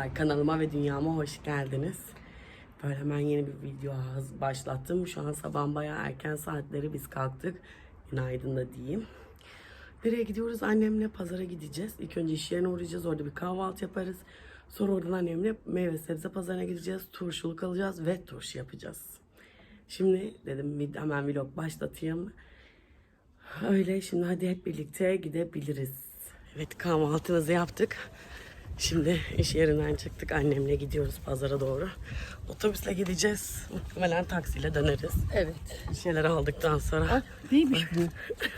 Merhabalar kanalıma ve dünyama hoş geldiniz. Böyle hemen yeni bir video başlattım. Şu an sabah bayağı erken saatleri biz kalktık. Günaydın da diyeyim. Nereye gidiyoruz? Annemle pazara gideceğiz. İlk önce iş yerine uğrayacağız. Orada bir kahvaltı yaparız. Sonra oradan annemle meyve sebze pazarına gideceğiz. Turşuluk alacağız ve turşu yapacağız. Şimdi dedim hemen vlog başlatayım. Öyle şimdi hadi hep birlikte gidebiliriz. Evet kahvaltımızı yaptık. Şimdi iş yerinden çıktık. Annemle gidiyoruz pazara doğru. Otobüsle gideceğiz. Muhtemelen taksiyle döneriz. Evet. Bir şeyler aldıktan sonra. Neymiş bu?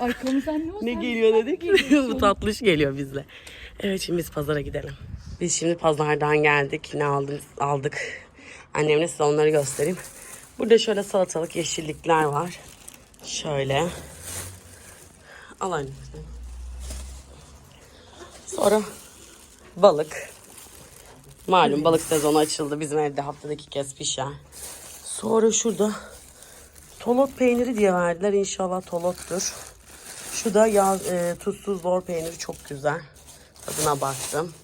Arkamızdan ne oldu? Ne geliyor dedik? Bu tatlış geliyor bizle. Evet şimdi biz pazara gidelim. Biz şimdi pazardan geldik. Ne aldım, aldık. Annemle size onları göstereyim. Burada şöyle salatalık yeşillikler var. Şöyle. Al anne. Sonra balık. Malum balık sezonu açıldı. Bizim evde haftada iki kez pişer. Sonra şurada Tolot peyniri diye verdiler. İnşallah tolottur. Şu da yağ, e, tuzsuz lor peyniri çok güzel. Tadına baktım.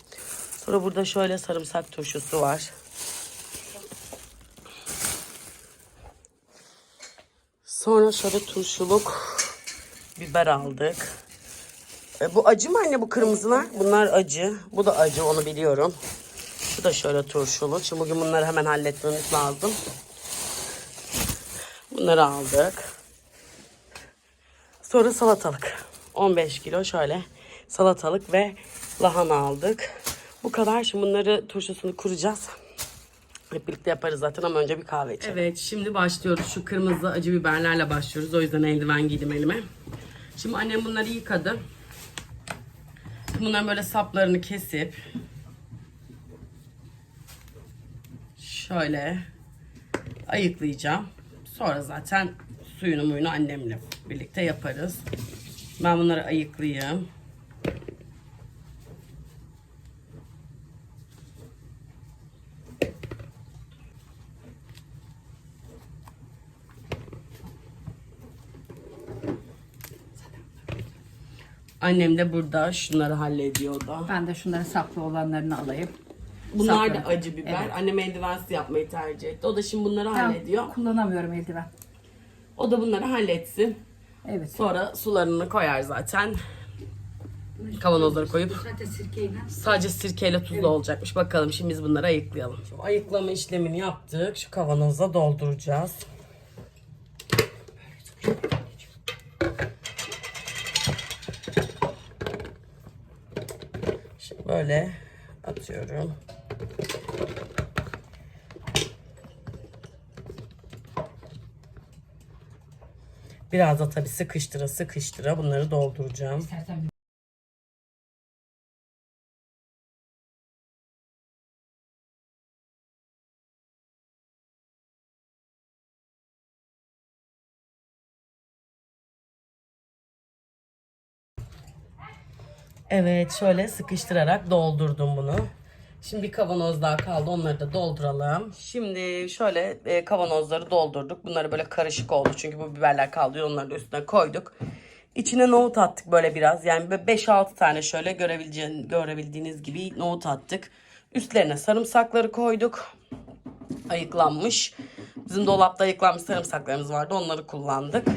Sonra burada şöyle sarımsak turşusu var. Sonra şöyle turşuluk biber aldık. E, bu acı mı anne bu kırmızılar? Bunlar acı. Bu da acı onu biliyorum. Bu da şöyle turşuluk. Şimdi bugün bunları hemen halletmemiz lazım. Bunları aldık. Sonra salatalık. 15 kilo şöyle salatalık ve lahana aldık. Bu kadar. Şimdi bunları turşusunu kuracağız. Hep birlikte yaparız zaten ama önce bir kahve içelim. Evet şimdi başlıyoruz. Şu kırmızı acı biberlerle başlıyoruz. O yüzden eldiven giydim elime. Şimdi annem bunları yıkadı. Bunların böyle saplarını kesip şöyle ayıklayacağım. Sonra zaten suyunu muyunu annemle birlikte yaparız. Ben bunları ayıklayayım. Annem de burada şunları hallediyor da. Ben de şunların saplı olanlarını alayım. Bunlar da Saplı. acı biber. Evet. Annem eldivensiz yapmayı tercih etti. O da şimdi bunları Ben hallediyor. kullanamıyorum eldiven. O da bunları halletsin. Evet. Sonra sularını koyar zaten. Kavanozları koyup Zaten sirkeyle. sadece sirkeyle tuzlu olacakmış. Bakalım şimdi biz bunları ayıklayalım. Şu ayıklama işlemini yaptık. Şu kavanoza dolduracağız. Şimdi böyle atıyorum. Biraz da tabii sıkıştıra sıkıştıra bunları dolduracağım. Evet şöyle sıkıştırarak doldurdum bunu. Şimdi bir kavanoz daha kaldı onları da dolduralım. Şimdi şöyle e, kavanozları doldurduk. Bunları böyle karışık oldu çünkü bu biberler kaldı onları da üstüne koyduk. İçine nohut attık böyle biraz yani böyle 5-6 tane şöyle görebildiğiniz gibi nohut attık. Üstlerine sarımsakları koyduk. Ayıklanmış. Bizim dolapta ayıklanmış sarımsaklarımız vardı onları kullandık.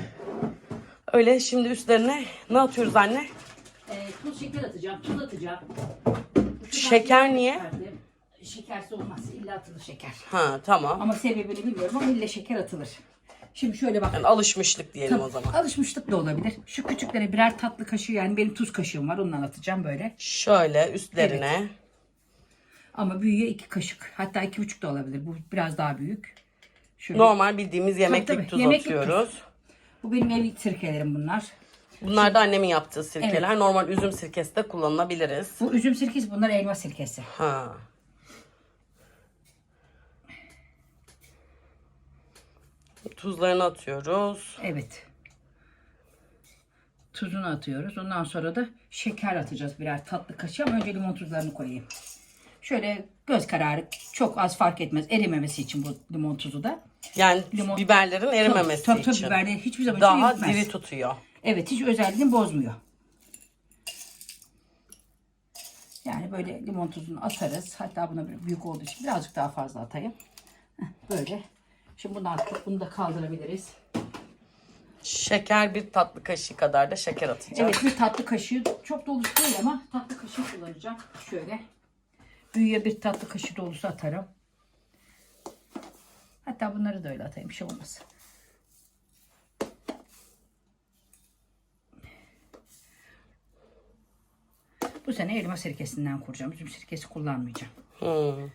Öyle şimdi üstlerine ne atıyoruz anne? E, tuz şeker atacağım, tuz atacağım. Şeker niye? Şekersiz olmaz. İlla atılır şeker. Ha tamam. Ama sebebini bilmiyorum ama illa şeker atılır. Şimdi şöyle bak. Yani alışmışlık diyelim o zaman. Alışmışlık da olabilir. Şu küçüklere birer tatlı kaşığı yani benim tuz kaşığım var ondan atacağım böyle. Şöyle üstlerine. Ama büyüğe iki kaşık. Hatta iki buçuk da olabilir. Bu biraz daha büyük. Şöyle. Normal bildiğimiz yemeklik tabii. tuz Yemeklik atıyoruz. Bu benim evlilik sirkelerim bunlar. Bunlar da annemin yaptığı sirkeler. Normal üzüm sirkesi de kullanılabiliriz. Bu üzüm sirkesi bunlar elma sirkesi. Ha. Tuzlarını atıyoruz. Evet. Tuzunu atıyoruz. Ondan sonra da şeker atacağız birer tatlı kaşığı ama önce limon tuzlarını koyayım. Şöyle göz kararı çok az fark etmez erimemesi için bu limon tuzu da. Yani Limon- biberlerin erimemesi tabii, tabii, için. biberleri hiçbir zaman Daha diri tutuyor. Evet hiç özelliğini bozmuyor. Yani böyle limon tuzunu atarız. Hatta buna büyük olduğu için birazcık daha fazla atayım. Böyle. Şimdi bunu artık bunu da kaldırabiliriz. Şeker bir tatlı kaşığı kadar da şeker atacağım. Evet bir tatlı kaşığı çok dolusu değil ama tatlı kaşığı kullanacağım. Şöyle. Büyüye bir tatlı kaşığı dolusu atarım. Hatta bunları da öyle atayım. Bir şey olmaz. Bu sene elma sirkesinden kuracağım. Üzüm sirkesi kullanmayacağım. Hmm.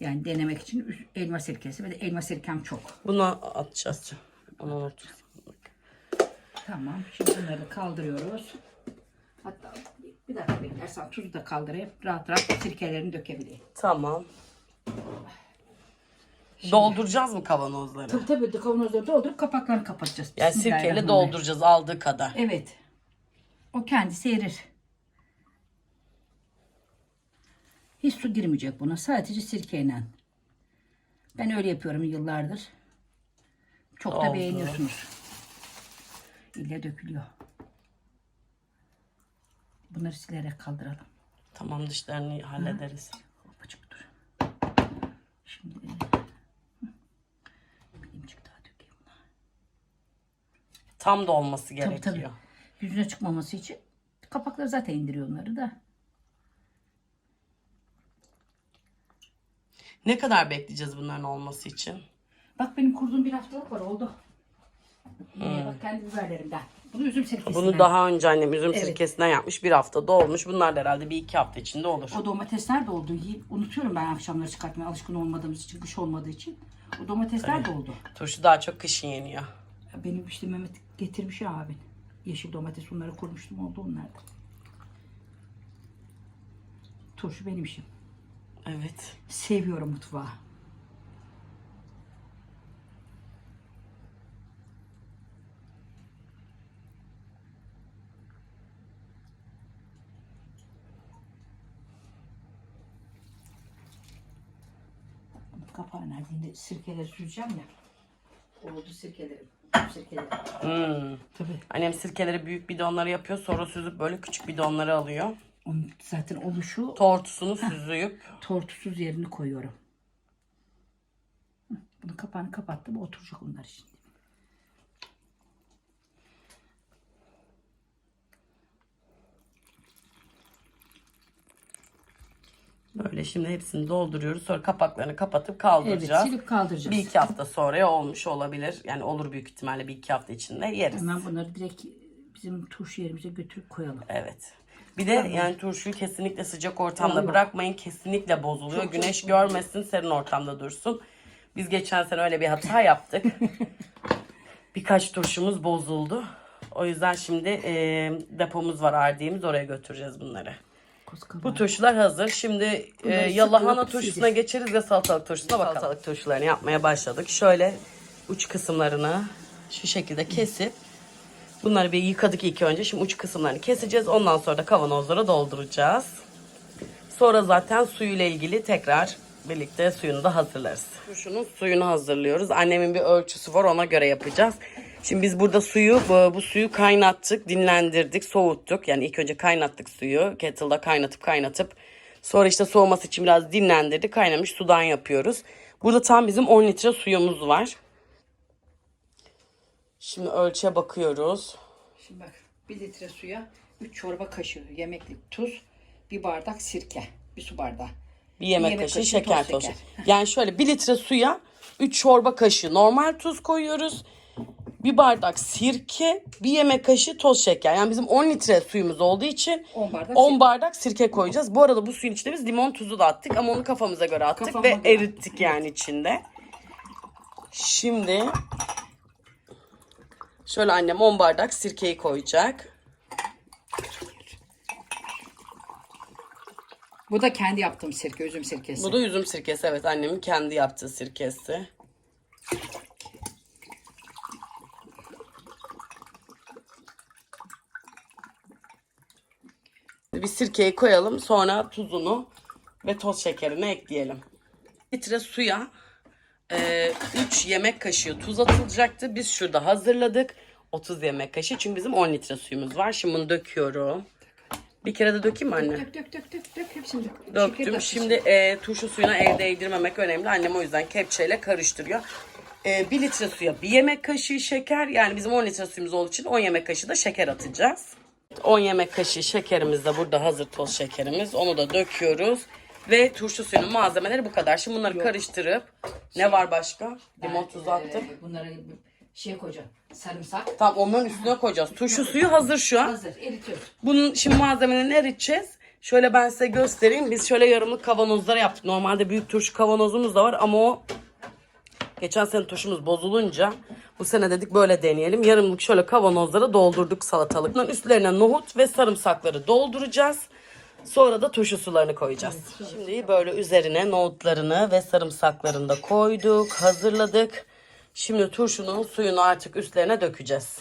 Yani denemek için elma sirkesi ve de elma sirkem çok. Bunu atacağız. Onu unuttum. Tamam. Şimdi bunları kaldırıyoruz. Hatta bir dakika beklersen tuzu da kaldırayım. Rahat rahat sirkelerini dökebileyim. Tamam. Dolduracağız mı kavanozları? Tabii tabii kavanozları doldurup kapaklarını kapatacağız. Yani sirkeyle dolduracağız aldığı kadar. Evet. O kendisi erir. Hiç su girmeyecek buna. Sadece sirkeyle. Ben öyle yapıyorum yıllardır. Çok da Oldu. beğeniyorsunuz. İlle dökülüyor. Bunları silerek kaldıralım. Tamam dışlarını hallederiz. Hopacık dur. Şimdi bilimcik daha dökeyim buna. Tam da olması Tabii gerekiyor. tabii. Yüzüne çıkmaması için kapakları zaten indiriyor onları da. Ne kadar bekleyeceğiz bunların olması için? Bak benim kurduğum bir haftalık var oldu. Ee, bak kendi biberlerimden. Bunu üzüm sirkesinden. Bunu daha önce annem üzüm Evet. sirkesinden yapmış. Bir haftada olmuş. Bunlar da herhalde bir iki hafta içinde olur. O domatesler de oldu. Unutuyorum ben akşamları çıkartmaya alışkın olmadığımız için, kış olmadığı için. O domatesler de oldu. Turşu daha çok kışın yeniyor. Benim işte Mehmet getirmiş ya abin. Yeşil domates onları kurmuştum oldu onlarda. Turşu benim işim. Evet. Seviyorum mutfağı. Kapağı nerede? Sirkeleri süreceğim ya. Oldu sirkelerim. Sirkelerim. Hmm. Tabii. Annem sirkeleri büyük bidonları yapıyor. Sonra süzüp böyle küçük bidonları alıyor. Onun zaten oluşu Tortusunu süzüyüp tortusuz yerini koyuyorum. Hı, Bunun kapağını kapattım. Oturacak onlar şimdi. böyle şimdi hepsini dolduruyoruz. Sonra kapaklarını kapatıp Evet, kaldıracağız. silip kaldıracağız. bir iki hafta sonra olmuş olabilir. Yani olur büyük ihtimalle bir iki hafta içinde yeriz. Hemen bunları direkt bizim turşu yerimize götürüp koyalım. Evet. Bir de yani turşuyu kesinlikle sıcak ortamda bırakmayın. Kesinlikle bozuluyor. Çok, Güneş görmesin, serin ortamda dursun. Biz geçen sene öyle bir hata yaptık. Birkaç turşumuz bozuldu. O yüzden şimdi e, depomuz var ardiğimiz oraya götüreceğiz bunları. Bu turşular hazır. Şimdi e, Bunları ya lahana sıkıp turşusuna sileceğiz. geçeriz ya salatalık turşusuna bakalım. Salatalık turşularını yapmaya başladık. Şöyle uç kısımlarını şu şekilde kesip bunları bir yıkadık ilk önce. Şimdi uç kısımlarını keseceğiz. Ondan sonra da kavanozlara dolduracağız. Sonra zaten suyuyla ilgili tekrar birlikte suyunu da hazırlarız. Turşunun suyunu hazırlıyoruz. Annemin bir ölçüsü var ona göre yapacağız. Şimdi biz burada suyu bu, bu suyu kaynattık, dinlendirdik, soğuttuk. Yani ilk önce kaynattık suyu. Kettle'da kaynatıp kaynatıp sonra işte soğuması için biraz dinlendirdik. Kaynamış sudan yapıyoruz. Burada tam bizim 10 litre suyumuz var. Şimdi ölçüye bakıyoruz. Şimdi bak 1 litre suya 3 çorba kaşığı yemeklik tuz, bir bardak sirke, bir su bardağı. Bir yemek, yemek kaşığı, kaşığı şeker toz şeker. Yani şöyle 1 litre suya 3 çorba kaşığı normal tuz koyuyoruz. Bir bardak sirke, bir yemek kaşığı toz şeker. Yani bizim 10 litre suyumuz olduğu için 10 bardak 10 sirke. bardak sirke koyacağız. Bu arada bu suyun içine biz limon tuzu da attık ama onu kafamıza göre attık Kafama ve göre erittik yani içinde. Şimdi şöyle annem 10 bardak sirkeyi koyacak. Bu da kendi yaptığım sirke, üzüm sirkesi. Bu da üzüm sirkesi evet annemin kendi yaptığı sirkesi. Bir sirkeyi koyalım sonra tuzunu ve toz şekerini ekleyelim. Litre suya 3 yemek kaşığı tuz atılacaktı. Biz şurada hazırladık. 30 yemek kaşığı çünkü bizim 10 litre suyumuz var. Şimdi bunu döküyorum. Bir kere de dökeyim mi anne? Dök dök dök dök dök hepsini dök. Döktüm. dök. Şimdi e, turşu suyuna el değdirmemek önemli. Annem o yüzden kepçeyle karıştırıyor. E, 1 litre suya 1 yemek kaşığı şeker. Yani bizim 10 litre suyumuz olduğu için 10 yemek kaşığı da şeker atacağız. 10 yemek kaşığı şekerimiz de burada hazır toz şekerimiz. Onu da döküyoruz. Ve turşu suyunun malzemeleri bu kadar. Şimdi bunları karıştırıp ne var başka? Limon tuzu attık. Ee, bunları şey koyacağım. Sarımsak. Tamam onların üstüne koyacağız. Turşu suyu hazır şu an. Hazır eritiyoruz. Bunun şimdi malzemelerini eriteceğiz. Şöyle ben size göstereyim. Biz şöyle yarımlık kavanozlar yaptık. Normalde büyük turşu kavanozumuz da var ama o geçen sene turşumuz bozulunca bu sene dedik böyle deneyelim. Yarımlık şöyle kavanozlara doldurduk salatalık. Bunların üstlerine nohut ve sarımsakları dolduracağız. Sonra da turşu sularını koyacağız. Şimdi böyle üzerine nohutlarını ve sarımsaklarını da koyduk, hazırladık. Şimdi turşunun suyunu artık üstlerine dökeceğiz.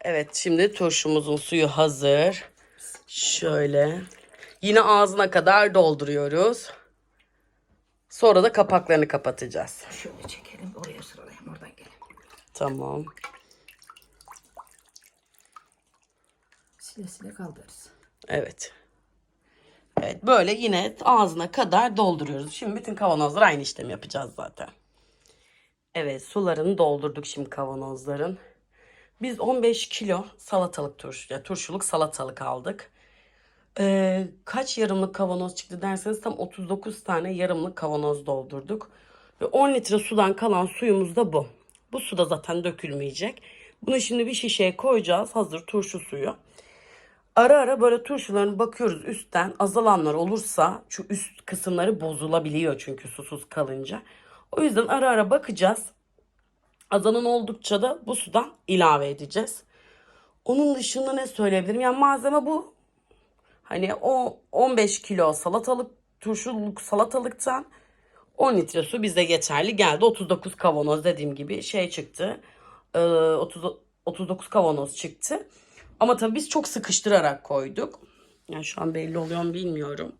Evet şimdi turşumuzun suyu hazır. Şöyle. Yine ağzına kadar dolduruyoruz. Sonra da kapaklarını kapatacağız. Şöyle çekelim oraya sıralayalım oradan gelin. Tamam. Sile sile kaldırırız. Evet. Evet böyle yine ağzına kadar dolduruyoruz. Şimdi bütün kavanozlar aynı işlemi yapacağız zaten. Evet sularını doldurduk şimdi kavanozların. Biz 15 kilo salatalık turşu, ya turşuluk salatalık aldık. Ee, kaç yarımlık kavanoz çıktı derseniz tam 39 tane yarımlık kavanoz doldurduk. Ve 10 litre sudan kalan suyumuz da bu. Bu su da zaten dökülmeyecek. Bunu şimdi bir şişeye koyacağız. Hazır turşu suyu. Ara ara böyle turşularına bakıyoruz üstten azalanlar olursa şu üst kısımları bozulabiliyor çünkü susuz kalınca. O yüzden ara ara bakacağız. Azalan oldukça da bu sudan ilave edeceğiz. Onun dışında ne söyleyebilirim? Yani malzeme bu. Hani o 15 kilo salatalık turşuluk salatalıktan 10 litre su bize geçerli geldi. 39 kavanoz dediğim gibi şey çıktı. Ee, 30, 39 kavanoz çıktı. Ama tabii biz çok sıkıştırarak koyduk. Yani şu an belli oluyor mu bilmiyorum.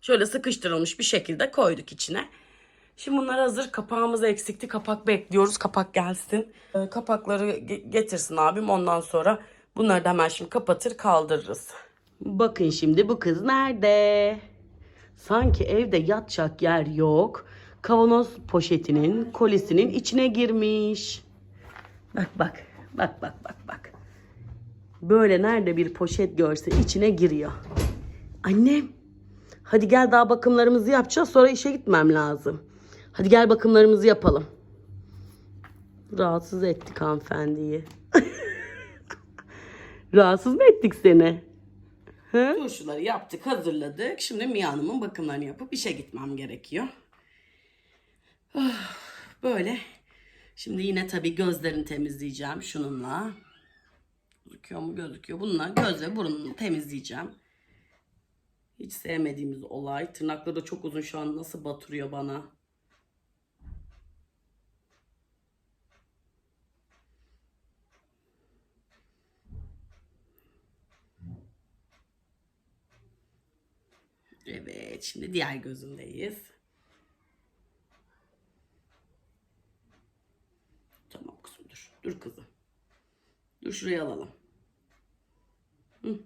Şöyle sıkıştırılmış bir şekilde koyduk içine. Şimdi bunlar hazır. Kapağımız eksikti. Kapak bekliyoruz. Kapak gelsin. Ee, kapakları ge- getirsin abim. Ondan sonra bunları da hemen şimdi kapatır kaldırırız. Bakın şimdi bu kız nerede? Sanki evde yatacak yer yok. Kavanoz poşetinin kolisinin içine girmiş. Bak bak. Bak bak bak bak. Böyle nerede bir poşet görse içine giriyor. Annem. Hadi gel daha bakımlarımızı yapacağız. Sonra işe gitmem lazım. Hadi gel bakımlarımızı yapalım. Rahatsız ettik hanımefendiyi. Rahatsız mı ettik seni? Turşuları yaptık, hazırladık. Şimdi Mia Hanım'ın bakımlarını yapıp işe gitmem gerekiyor. Ah, Böyle. Şimdi yine tabii gözlerini temizleyeceğim şununla. Gözüküyor mu? Gözüküyor. Bununla göz ve burnunu temizleyeceğim. Hiç sevmediğimiz olay. Tırnakları da çok uzun şu an nasıl batırıyor bana. Evet, şimdi diğer gözündeyiz. Tamam kızım dur. Dur kızım. Dur şuraya alalım. Hı.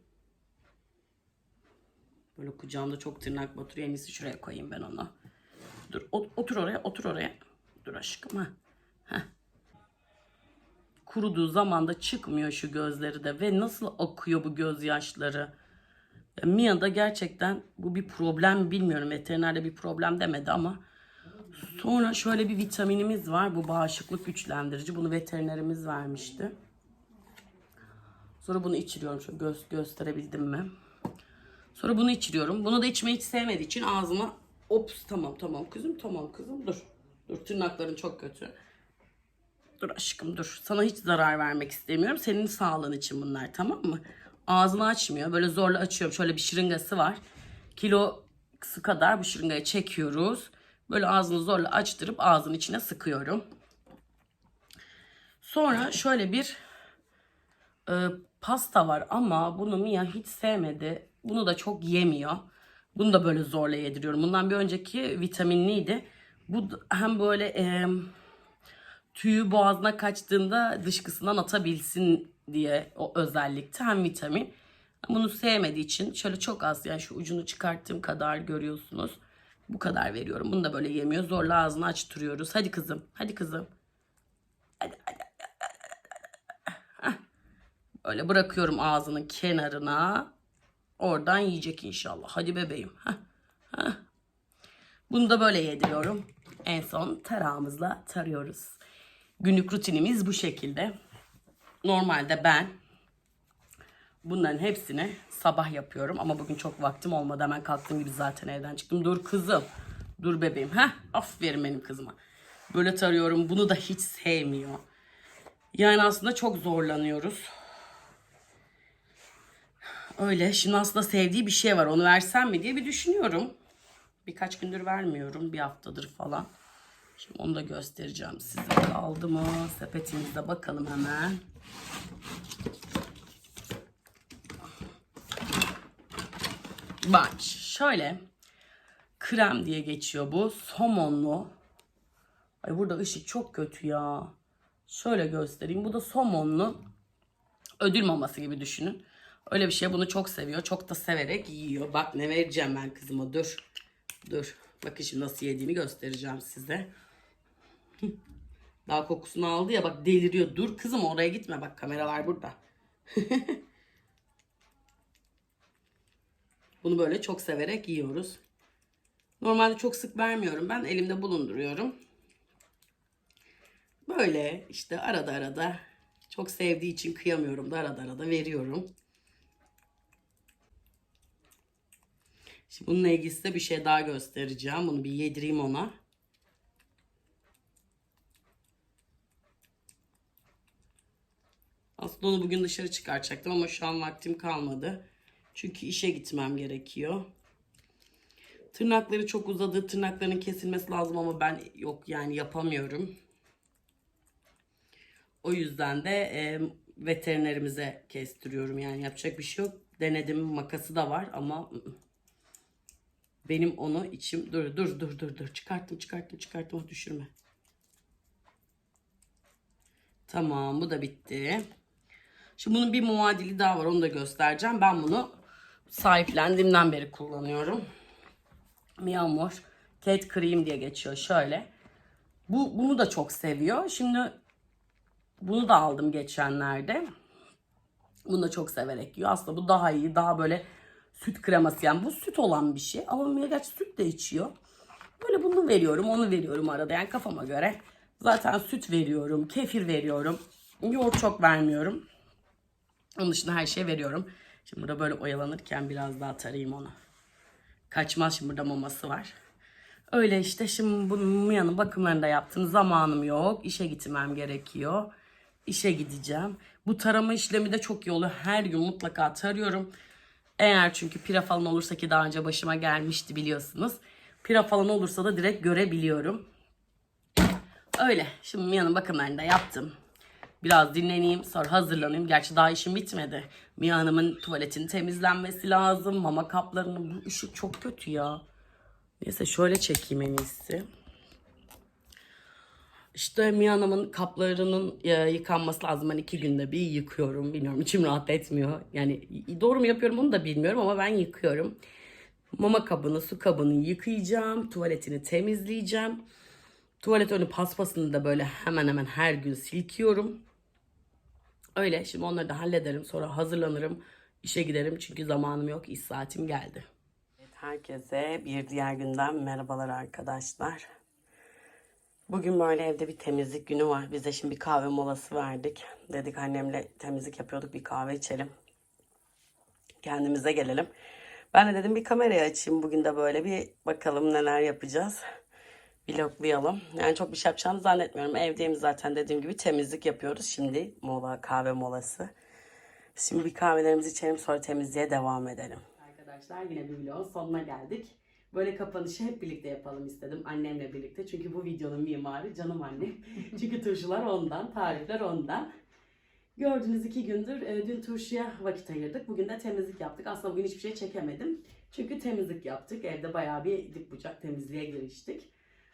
Böyle kucağımda çok tırnak batırıyor. En iyisi şuraya koyayım ben onu. Dur ot- otur oraya otur oraya. Dur aşkım ha. Heh. Kuruduğu zaman da çıkmıyor şu gözleri de. Ve nasıl akıyor bu gözyaşları. Ya Mia'da gerçekten bu bir problem mi bilmiyorum. Veterinerde bir problem demedi ama sonra şöyle bir vitaminimiz var. Bu bağışıklık güçlendirici. Bunu veterinerimiz vermişti. Sonra bunu içiriyorum. Şöyle göz, gösterebildim mi? Sonra bunu içiriyorum. Bunu da içmeyi hiç sevmediği için ağzıma ops tamam tamam kızım tamam kızım dur. Dur tırnakların çok kötü. Dur aşkım dur. Sana hiç zarar vermek istemiyorum. Senin sağlığın için bunlar tamam mı? Ağzını açmıyor. Böyle zorla açıyorum. Şöyle bir şırıngası var. Kilosu kadar bu şırıngayı çekiyoruz. Böyle ağzını zorla açtırıp ağzın içine sıkıyorum. Sonra şöyle bir e, pasta var ama bunu Mia hiç sevmedi. Bunu da çok yemiyor. Bunu da böyle zorla yediriyorum. Bundan bir önceki vitaminliydi. Bu hem böyle e, tüyü boğazına kaçtığında dışkısından atabilsin diye o özellikte hem vitamin Bunu sevmediği için şöyle çok az yani şu ucunu çıkarttığım kadar görüyorsunuz. Bu kadar veriyorum. Bunu da böyle yemiyor. Zorla ağzını açtırıyoruz. Hadi kızım. Hadi kızım. Hadi hadi. Heh. Böyle bırakıyorum ağzının kenarına. Oradan yiyecek inşallah. Hadi bebeğim. Bunu da böyle yediriyorum. En son tarağımızla tarıyoruz. Günlük rutinimiz bu şekilde. Normalde ben bunların hepsini sabah yapıyorum. Ama bugün çok vaktim olmadı. Hemen kalktığım gibi zaten evden çıktım. Dur kızım. Dur bebeğim. Heh, aferin benim kızıma. Böyle tarıyorum. Bunu da hiç sevmiyor. Yani aslında çok zorlanıyoruz. Öyle. Şimdi aslında sevdiği bir şey var. Onu versem mi diye bir düşünüyorum. Birkaç gündür vermiyorum. Bir haftadır falan. Şimdi onu da göstereceğim size. Kaldı mı? Sepetimizde bakalım hemen. Bak şöyle. Krem diye geçiyor bu. Somonlu. Ay burada ışık çok kötü ya. Şöyle göstereyim. Bu da somonlu. Ödül maması gibi düşünün. Öyle bir şey. Bunu çok seviyor. Çok da severek yiyor. Bak ne vereceğim ben kızıma. Dur. Dur. Bakın şimdi nasıl yediğini göstereceğim size. Daha kokusunu aldı ya bak deliriyor. Dur kızım oraya gitme bak kameralar burada. Bunu böyle çok severek yiyoruz. Normalde çok sık vermiyorum ben elimde bulunduruyorum. Böyle işte arada arada çok sevdiği için kıyamıyorum da arada arada veriyorum. Şimdi bununla ilgili size bir şey daha göstereceğim. Bunu bir yedireyim ona. Onu bugün dışarı çıkartacaktım ama şu an vaktim kalmadı. Çünkü işe gitmem gerekiyor. Tırnakları çok uzadı. Tırnaklarının kesilmesi lazım ama ben yok yani yapamıyorum. O yüzden de e, veterinerimize kestiriyorum yani yapacak bir şey yok. Denedim makası da var ama benim onu içim dur dur dur dur dur çıkarttım çıkarttım çıkarttım Oh, düşürme. Tamam bu da bitti. Şimdi bunun bir muadili daha var onu da göstereceğim. Ben bunu sahiplendiğimden beri kullanıyorum. Miyamor Cat Cream diye geçiyor şöyle. Bu bunu da çok seviyor. Şimdi bunu da aldım geçenlerde. Bunu da çok severek yiyor. Aslında bu daha iyi. Daha böyle süt kreması yani bu süt olan bir şey. Ama gerçi süt de içiyor. Böyle bunu veriyorum onu veriyorum arada yani kafama göre. Zaten süt veriyorum, kefir veriyorum. Yoğurt çok vermiyorum. Onun dışında her şey veriyorum. Şimdi burada böyle oyalanırken biraz daha tarayayım onu. Kaçmaz şimdi burada maması var. Öyle işte şimdi bunun Mia'nın bakımlarını da yaptım. Zamanım yok. İşe gitmem gerekiyor. İşe gideceğim. Bu tarama işlemi de çok iyi oluyor. Her gün mutlaka tarıyorum. Eğer çünkü pira falan olursa ki daha önce başıma gelmişti biliyorsunuz. Pira falan olursa da direkt görebiliyorum. Öyle. Şimdi Mia'nın bakımlarını da yaptım. Biraz dinleneyim sonra hazırlanayım. Gerçi daha işim bitmedi. Mia Hanım'ın tuvaletinin temizlenmesi lazım. Mama kaplarının bu ışık çok kötü ya. Neyse şöyle çekeyim en iyisi. İşte Mia Hanım'ın kaplarının e, yıkanması lazım. Ben iki günde bir yıkıyorum. Bilmiyorum içim rahat etmiyor. Yani doğru mu yapıyorum onu da bilmiyorum ama ben yıkıyorum. Mama kabını, su kabını yıkayacağım. Tuvaletini temizleyeceğim. Tuvalet önü paspasını da böyle hemen hemen her gün silkiyorum. Öyle şimdi onları da hallederim. Sonra hazırlanırım. işe giderim çünkü zamanım yok. İş saatim geldi. herkese bir diğer günden merhabalar arkadaşlar. Bugün böyle evde bir temizlik günü var. Biz de şimdi bir kahve molası verdik. Dedik annemle temizlik yapıyorduk bir kahve içelim. Kendimize gelelim. Ben de dedim bir kamerayı açayım. Bugün de böyle bir bakalım neler yapacağız vloglayalım. Yani çok bir şey yapacağını zannetmiyorum. Evdeyim zaten dediğim gibi temizlik yapıyoruz. Şimdi mola kahve molası. Şimdi bir kahvelerimizi içelim sonra temizliğe devam edelim. Arkadaşlar yine bir vlogun sonuna geldik. Böyle kapanışı hep birlikte yapalım istedim annemle birlikte. Çünkü bu videonun mimarı canım annem. Çünkü turşular ondan, tarifler ondan. Gördüğünüz iki gündür e, dün turşuya vakit ayırdık. Bugün de temizlik yaptık. Aslında bugün hiçbir şey çekemedim. Çünkü temizlik yaptık. Evde bayağı bir dip bucak temizliğe giriştik.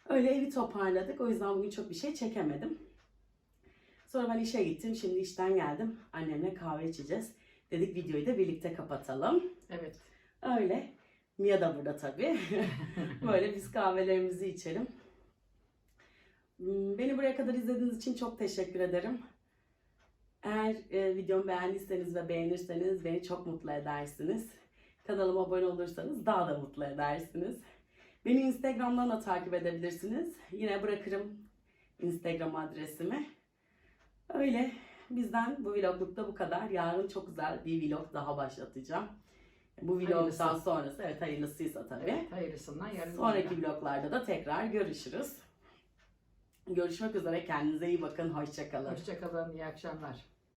Öyle evi toparladık. O yüzden bugün çok bir şey çekemedim. Sonra ben işe gittim. Şimdi işten geldim. Annemle kahve içeceğiz. Dedik videoyu da birlikte kapatalım. Evet. Öyle. Mia da burada tabii. Böyle biz kahvelerimizi içelim. Hmm, Beni buraya kadar izlediğiniz için çok teşekkür ederim. Eğer e, videomu beğendiyseniz ve beğenirseniz beni çok mutlu edersiniz. Kanalıma abone olursanız daha da mutlu edersiniz. Beni Instagram'dan da takip edebilirsiniz. Yine bırakırım Instagram adresimi. Öyle bizden bu vloglukta bu kadar. Yarın çok güzel bir vlog daha başlatacağım. Bu vlogdan sonrası evet hayırlısıysa tabii. Evet, hayırlısından yarın. Sonraki vloglarda da tekrar görüşürüz. Görüşmek üzere. Kendinize iyi bakın. Hoşçakalın. Hoşçakalın. iyi akşamlar.